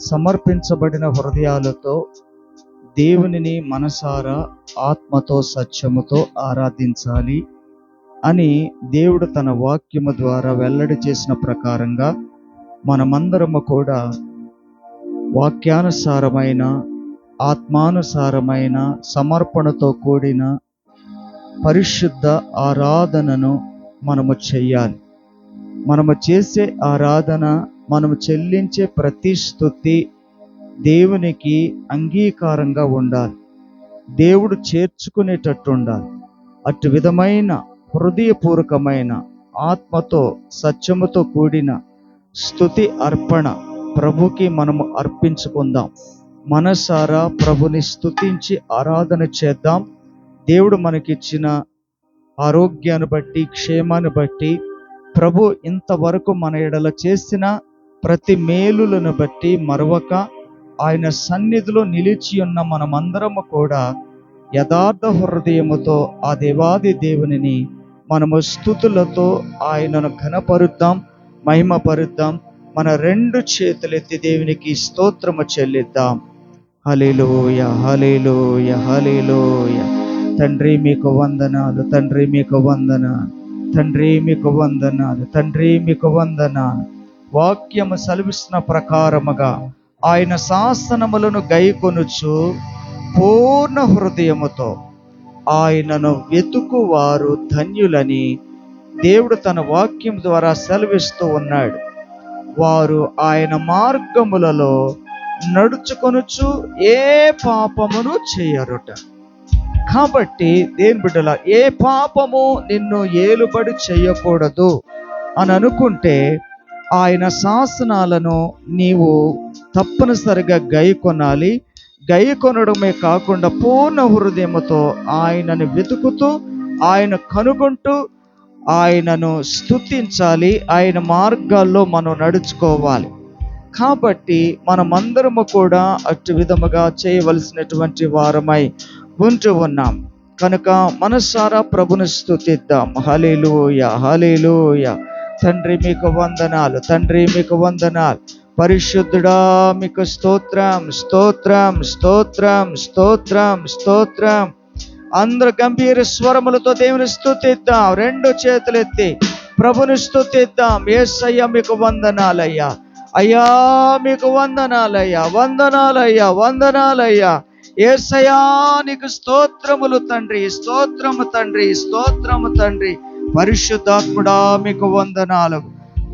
సమర్పించబడిన హృదయాలతో దేవునిని మనసారా ఆత్మతో సత్యముతో ఆరాధించాలి అని దేవుడు తన వాక్యము ద్వారా వెల్లడి చేసిన ప్రకారంగా మనమందరము కూడా వాక్యానుసారమైన ఆత్మానుసారమైన సమర్పణతో కూడిన పరిశుద్ధ ఆరాధనను మనము చెయ్యాలి మనము చేసే ఆరాధన మనము చెల్లించే ప్రతి స్థుతి దేవునికి అంగీకారంగా ఉండాలి. దేవుడు చేర్చుకునేటట్టు ఉండాలి అటు విధమైన హృదయపూర్వకమైన ఆత్మతో సత్యముతో కూడిన స్థుతి అర్పణ ప్రభుకి మనము అర్పించుకుందాం. మనసారా ప్రభుని స్థుతించి ఆరాధన చేద్దాం. దేవుడు మనకిచ్చిన ఆరోగ్యాన్ని బట్టి క్షేమాన్ని బట్టి ప్రభు ఇంతవరకు మన ఎడల చేసిన ప్రతి మేలులను బట్టి మరొక ఆయన సన్నిధిలో నిలిచి ఉన్న మనమందరము కూడా యథార్థ హృదయముతో ఆ దేవాది దేవునిని మనము స్థుతులతో ఆయనను ఘనపరుద్దాం మహిమపరుద్దాం మన రెండు చేతులెత్తి దేవునికి స్తోత్రము చెల్లిద్దాం. హలేలోయ హలేలోయ హలేలోయ తండ్రి మీకు వందనాలు తండ్రి మీకు వందనాలు తండ్రి మీకు వందనాలు తండ్రి మీకు వందనాలు. వాక్యము సెలవిస్తున్న ప్రకారముగా ఆయన శాసనములను గైకొనుచు పూర్ణ హృదయముతో ఆయనను వెతుకువారు ధన్యులని దేవుడు తన వాక్యం ద్వారా సెలవిస్తూ ఉన్నాడు. వారు ఆయన మార్గములలో నడుచుకొనుచు ఏ పాపమును చేయరుట. కాబట్టి దేని బిడ్డల ఏ పాపము నిన్ను ఏలుబడి చేయకూడదు అని అనుకుంటే ఆయన శాసనాలను నీవు తప్పనిసరిగా గై కొనాలి. గై కొనడమే కాకుండా పూర్ణ హృదయముతో ఆయనను వెతుకుతూ ఆయన కనుగొంటూ ఆయనను స్తుతించాలి. ఆయన మార్గాల్లో మనం నడుచుకోవాలి. కాబట్టి మనమందరము కూడా అటు విధముగా చేయవలసినటువంటి వారమై ఉంటూ ఉన్నాం. కనుక మనసారా ప్రభుని స్థుతిద్దాం హలేలుయ హలేలుయ తండ్రి మీకు వందనాలు తండ్రి మీకు వందనాలు. పరిశుద్ధుడా మీకు స్తోత్రం స్తోత్రం స్తోత్రం స్తోత్రం స్తోత్రం. అందరు గంభీర స్వరములతో దేవుని స్థుతిద్దాం రెండు చేతులెత్తి ప్రభుని స్థుతిద్దాం. ఏసయ్య మీకు వందనాలయ్యా. అయ్యా మీకు వందనాలయ్యా వందనాలయ్యా వందనాలయ్యా. ఏసయా నీకు స్తోత్రములు తండ్రి స్తోత్రము తండ్రి స్తోత్రము తండ్రి. పరిశుద్ధాత్ముడా మీకు వందనాలు.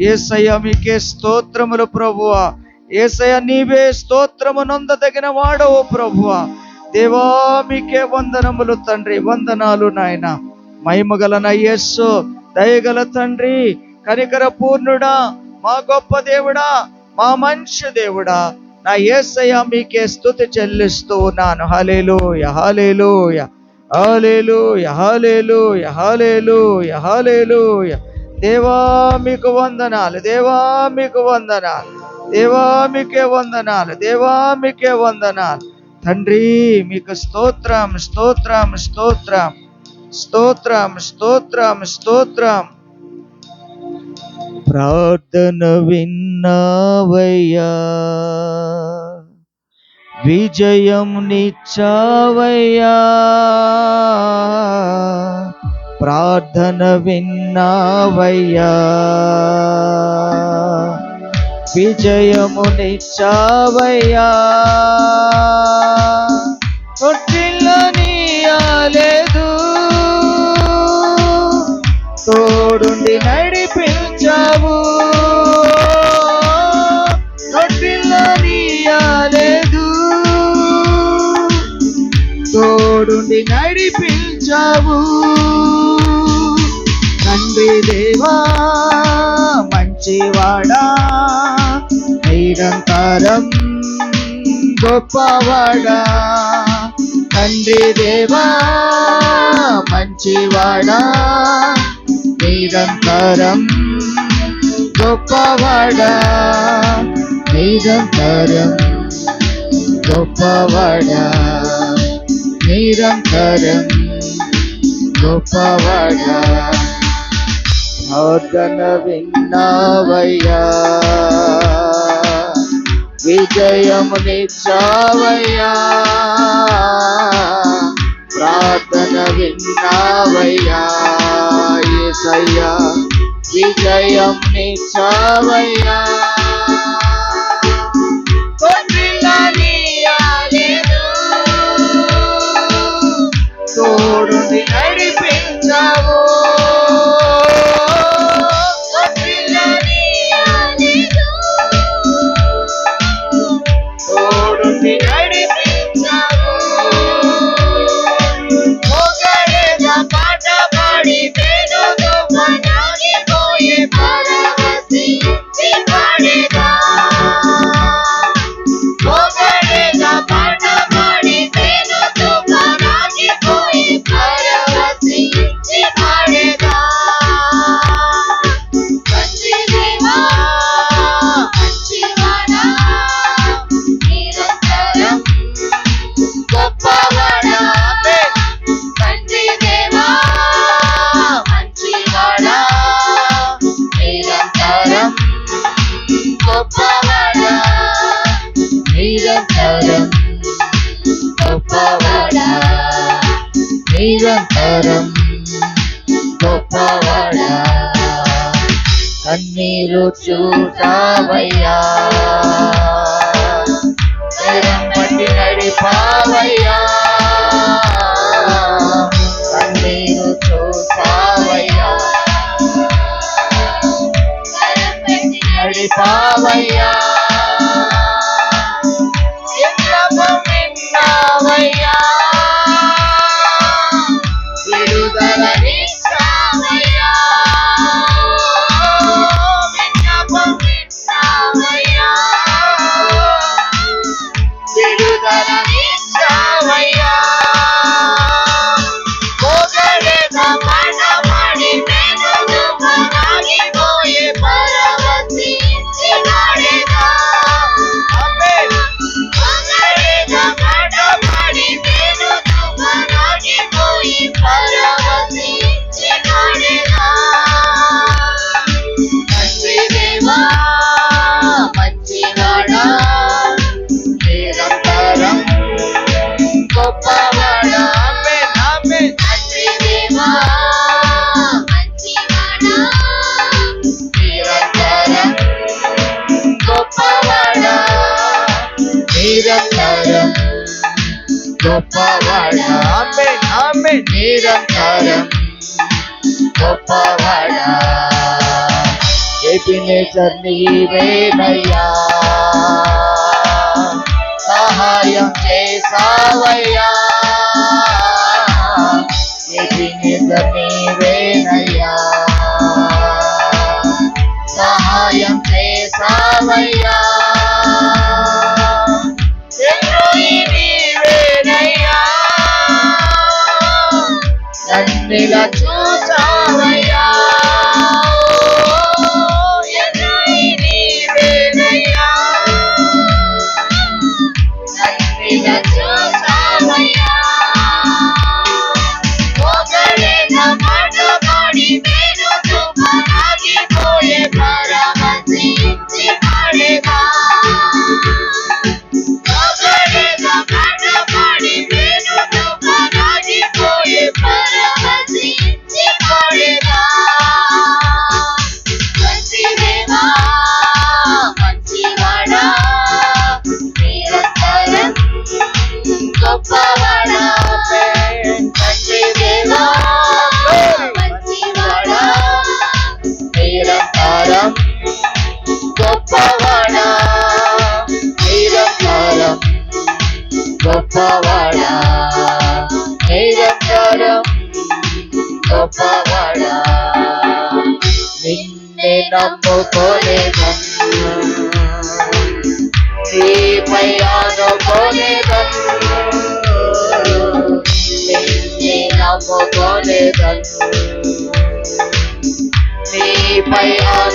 ఏసయ్య మీకే స్తోత్రములు ప్రభువా. ఏసయ్య నీవే స్తోత్రము నొందదగిన వాడవు ప్రభువా. దేవా మీకే వందనములు తండ్రి వందనాలు నాయన. మహిమగలన యేస్సు దయగల తండ్రి కనికర పూర్ణుడా మా గొప్ప దేవుడా మా మంచి దేవుడా. నా యేసయ్య మీకే స్తుతి చెల్లిస్తూ ఉన్నాను. హలేలోయ హలేలుయ హాలేలు హలేలుయ హలేలుయ హలేలుయ దేవా మీకు వందనాలు దేవా మీకు వందనాలు దేవా మీకే వందనాలు దేవా మీకే వందనాలు. తండ్రి మీకు స్తోత్రం స్తోత్రం స్తోత్రం స్తోత్రం స్తోత్రం స్తోత్రం. ప్రార్థన విన్నావయ్యా. విజయం నిచ్చావయ్యా ప్రార్థన విన్నావయ్యా. విజయము నిచ్చావయ్యా తొట్టిల్ల నీయాలేదు. తోడుండి నడిపించావు. తోడుండి నడిపించావు. తండ్రి దేవా మంచివాడా నిరంతరం గొప్పవాడా. తండ్రి దేవా మంచివాడా నిరంతరం గొప్పవాడా. నిరంతరం గొప్పవాడా. నిరంతరం గొప్పవడా విన్నావయ్యా విజయము నిచ్చావయ్యా ప్రార్థన విన్నావయ్యా విజయం నిచ్చావయ్యా você గొప్పవాడా నిరంతరం గొప్పవాడా నిరంతరం గొప్పవాడా కన్నీరు చూసావయ్యా పట్టి నడిపావయ్యా. పావయ్యా. నేచర్ నీవేనయ్యా సహాయం చేసావయ్యా ఎది నేచర్ నీవేనయ్యా సహాయం చేసావయ్యా నీవేనయ్యా నన్నిలా చూ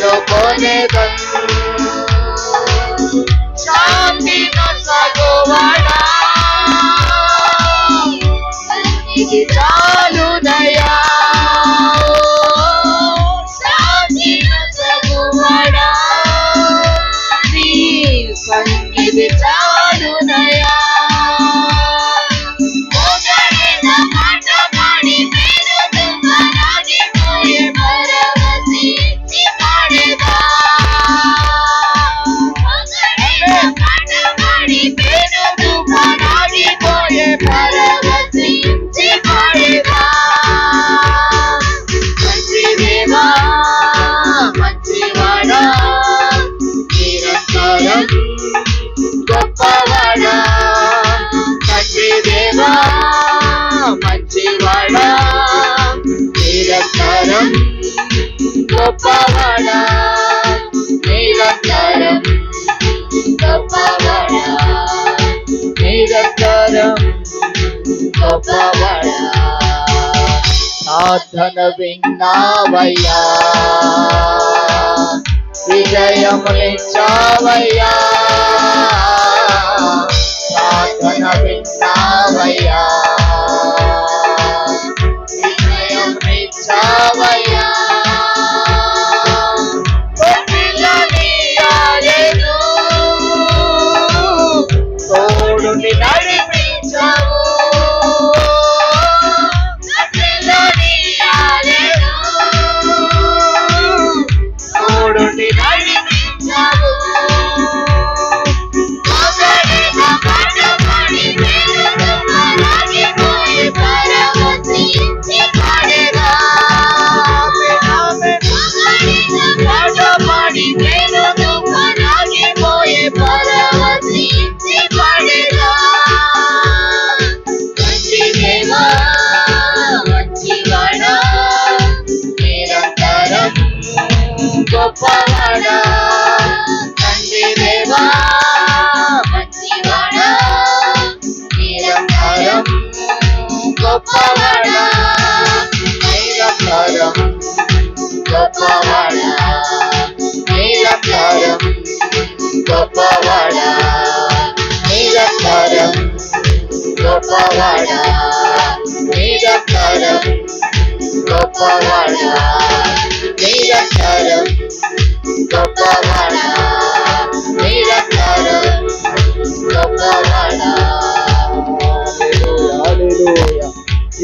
গোপনে শান্তি না সাগোবাই ప్రార్థన విన్నావయ్యా. విజయములిచ్చావయ్యా ప్రార్థన విన్నావయ్యా.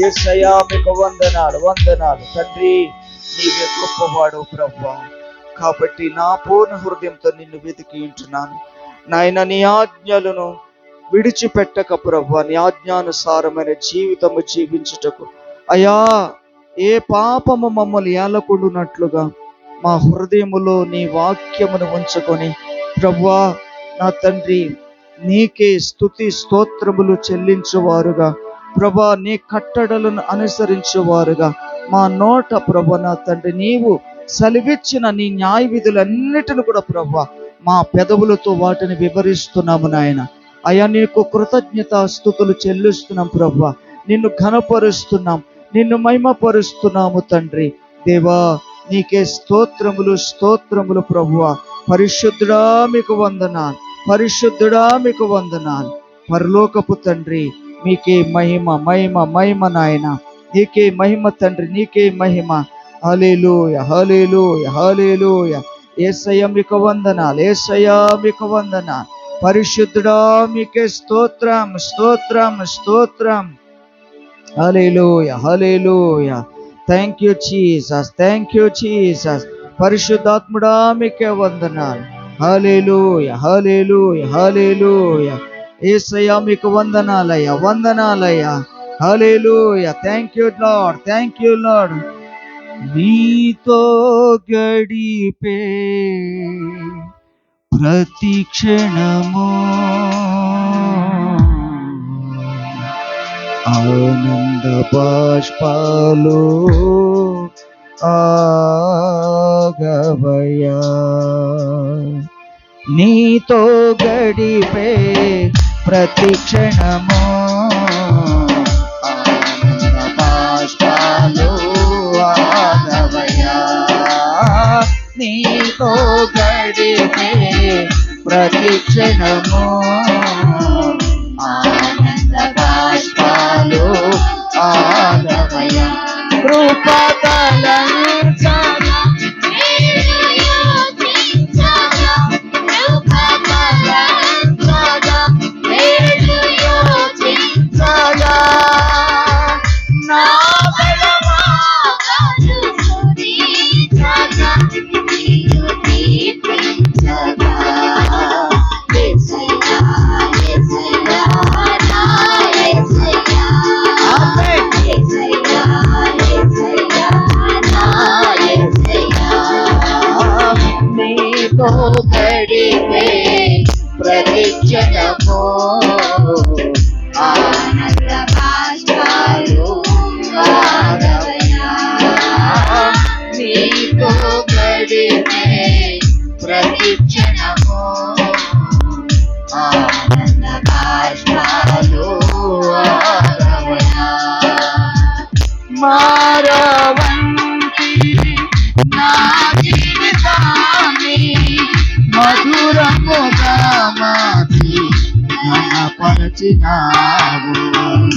యేసయ్యా మీకు వందనాలు వందనాలు. తండ్రి నీవే గొప్పవాడు ప్రభా కాబట్టి నా పూర్ణ హృదయంతో నిన్ను వెతికి ఉంటున్నాను. నాయన నీ ఆజ్ఞలను విడిచిపెట్టక ప్రభా నీ ఆజ్ఞానుసారమైన జీవితము జీవించుటకు. అయా ఏ పాపము మమ్మల్ని ఏలకుండునట్లుగా మా హృదయములో నీ వాక్యమును ఉంచుకొని ప్రభా నా తండ్రి నీకే స్తుతి స్తోత్రములు చెల్లించువారుగా. ప్రభా నీ కట్టడలను అనుసరించేవారుగా. మా నోట ప్రభ నా తండ్రి నీవు సెలవిచ్చిన నీ న్యాయ విధులన్నిటిని కూడా ప్రభా మా పెదవులతో వాటిని వివరిస్తున్నాము నాయన. అయా నీకు కృతజ్ఞత స్థుతులు చెల్లిస్తున్నాం ప్రభా. నిన్ను ఘనపరుస్తున్నాం నిన్ను మహిమపరుస్తున్నాము తండ్రి. దేవా నీకే స్తోత్రములు స్తోత్రములు ప్రభువ పరిశుద్ధుడా మీకు వందనాలు. పరిశుద్ధుడా మీకు వందనాలు. పరలోకపు తండ్రి మీకే మహిమ మహిమ మహిమ నాయన. నీకే మహిమ తండ్రి నీకే మహిమ. హలేలుయ హలేలుయ హలేలుయ ఏసయ్య మీకు వందనాలు ఏసయ్య మీకు వందనాలు. పరిశుద్ధుడా మీకే స్తోత్రం స్తోత్రం స్తోత్రం. Hallelujah hallelujah thank you Jesus thank you Jesus పరిశుద్ధాత్ముడా మీకే వందనాలు. హలేలుయ హలేలుయ హలేలుయ ఏసయ్యా మీకు వందనాలయ్యా వందనాలయ్యా. Hallelujah thank you Lord thank you Lord నీతో గడిపే ప్రతి క్షణము ఆనంద బాష్పాలు ఆగవయా నీతో గడిపే ప్రతి క్షణము ఆనంద బాష్పాలు ఆగవయా నీతో గడిపే ప్రతి క్షణము ఆనంద బాష్పాలు ఆగవయా కృపా te dava.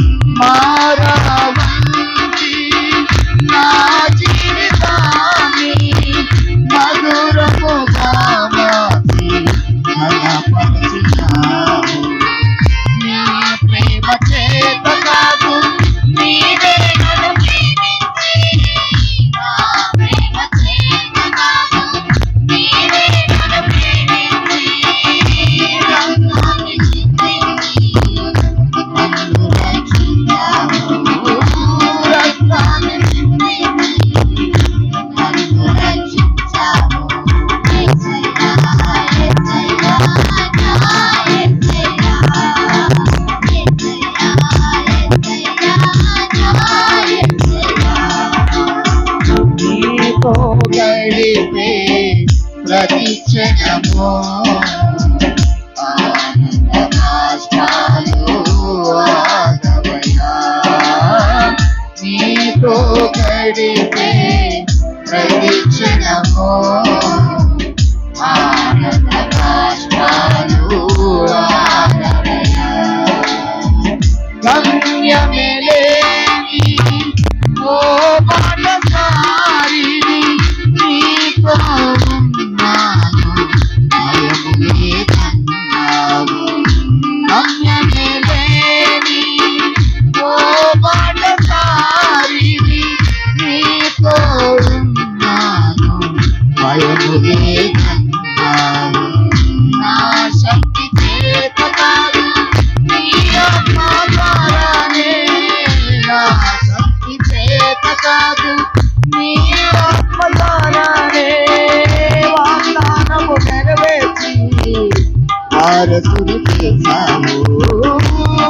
వారసుని చేశావు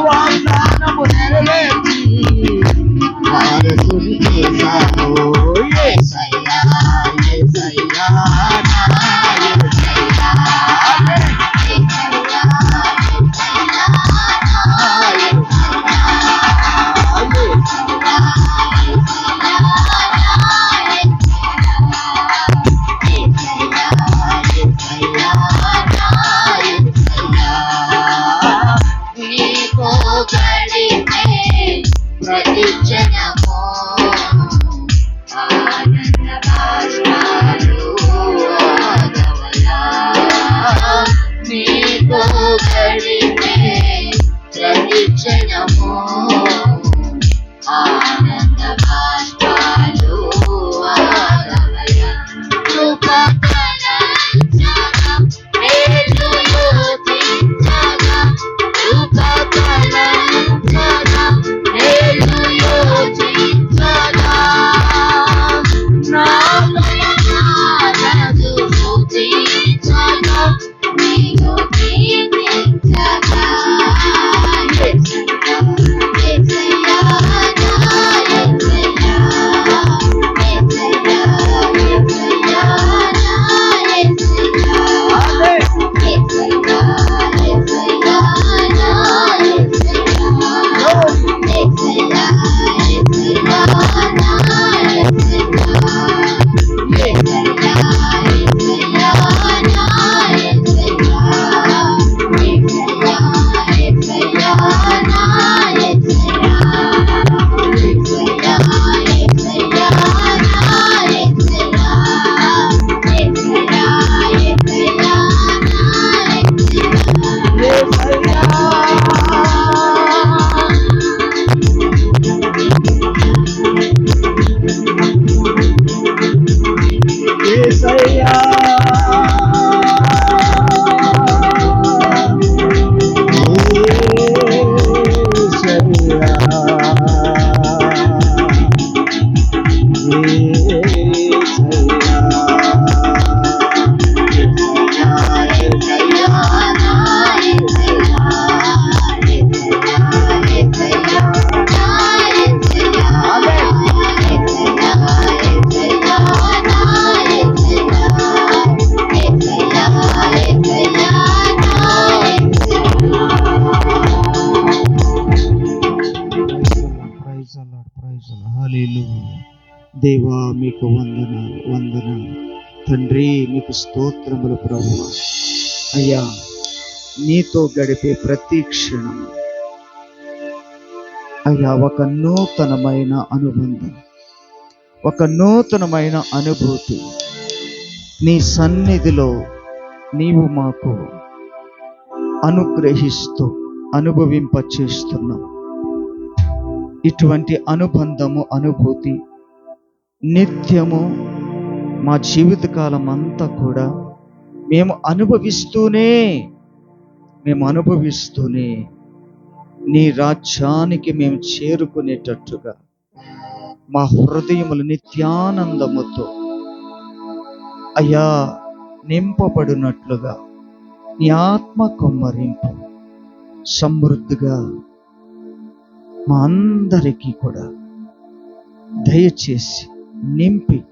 వాగ్దానము నెరవేర్చి వారసుని చేశావు దేవా మీకు వందనాలు వందనాలు. తండ్రి మీకు స్తోత్రములు ప్రభు అయ్యా నీతో గడిపే ప్రతి క్షణం. అయ్యా ఒక నూతనమైన అనుబంధం ఒక నూతనమైన అనుభూతి. నీ సన్నిధిలో నీవు మాకు అనుగ్రహిస్తూ అనుభవింపచేస్తున్నావు. ఇటువంటి అనుబంధము అనుభూతి నిత్యము మా జీవితకాలం అంతా కూడా మేము అనుభవిస్తూనే మేము అనుభవిస్తూనే నీ రాజ్యానికి మేము చేరుకునేటట్టుగా మా హృదయములు నిత్యానందముతో అయ్యా నింపబడినట్లుగా నీ ఆత్మ కొమ్మరింపు సమృద్ధిగా మా అందరికీ కూడా దయచేసి నింపి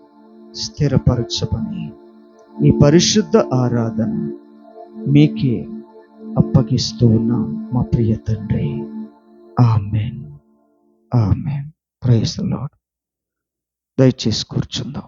స్థిరపరచమని ఈ పరిశుద్ధ ఆరాధన మీకే అప్పగిస్తూ ఉన్నాం మా ప్రియ తండ్రి. ఆమెన్. ఆమెన్. ప్రైజ్ లాడ్ దయచేసి కూర్చుందాం.